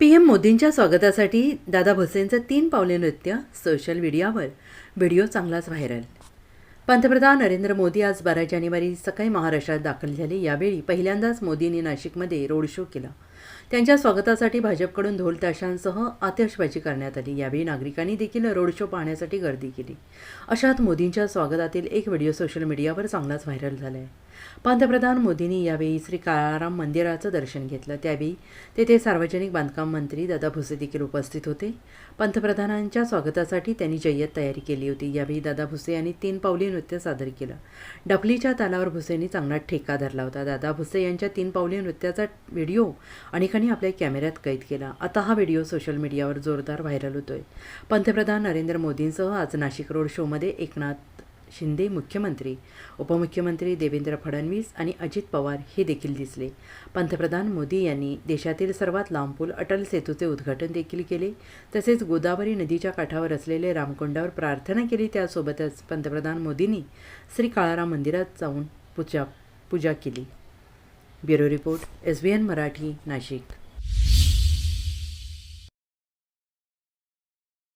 P M मोदींच्या स्वागतासाठी दादा भुसेंचं तीन पावले नृत्य सोशल मीडियावर. व्हिडिओ चांगलाच व्हायरल. पंतप्रधान नरेंद्र मोदी आज बारा जानेवारी सकाळी महाराष्ट्रात दाखल झाले. यावेळी पहिल्यांदाच मोदींनी नाशिकमध्ये रोड शो केला. त्यांच्या स्वागतासाठी भाजपकडून ढोल ताशांसह आतिषबाजी करण्यात आली. यावेळी नागरिकांनी देखील रोड शो पाहण्यासाठी गर्दी केली. अशात मोदींच्या स्वागतातील एक व्हिडिओ सोशल मीडियावर चांगलाच व्हायरल झाला आहे पंतप्रधान मोदींनी यावेळी श्री काळाराम मंदिराचं दर्शन घेतलं. त्यावेळी तेथे सार्वजनिक बांधकाम मंत्री दादा भुसे देखील उपस्थित होते. पंतप्रधानांच्या स्वागतासाठी त्यांनी जय्यत तयारी केली होती. यावेळी दादा भुसे यांनी तीन पावली नृत्य सादर केलं. डफलीच्या तालावर भुसेंनी चांगला ठेका धरला होता. दादा भुसे यांच्या तीन पावली नृत्याचा व्हिडिओ अनेकांनी आपल्या कॅमेऱ्यात कैद केला. आता हा व्हिडिओ सोशल मीडियावर जोरदार व्हायरल होतोय. पंतप्रधान नरेंद्र मोदींसह आज नाशिक रोड शोमध्ये एकनाथ शिंदे मुख्यमंत्री उपमुख्यमंत्री देवेंद्र फडणवीस आणि अजित पवार हे देखील दिसले. पंतप्रधान मोदी यांनी देशातील सर्वात लांब पूल अटल सेतूचे उद्घाटन देखील केले. तसेच गोदावरी नदीच्या काठावर असलेले रामकुंडावर प्रार्थना केली. त्यासोबतच पंतप्रधान मोदींनी श्री काळाराम मंदिरात जाऊन पूजा पूजा केली. Bureau report S B N Marathi Nashik.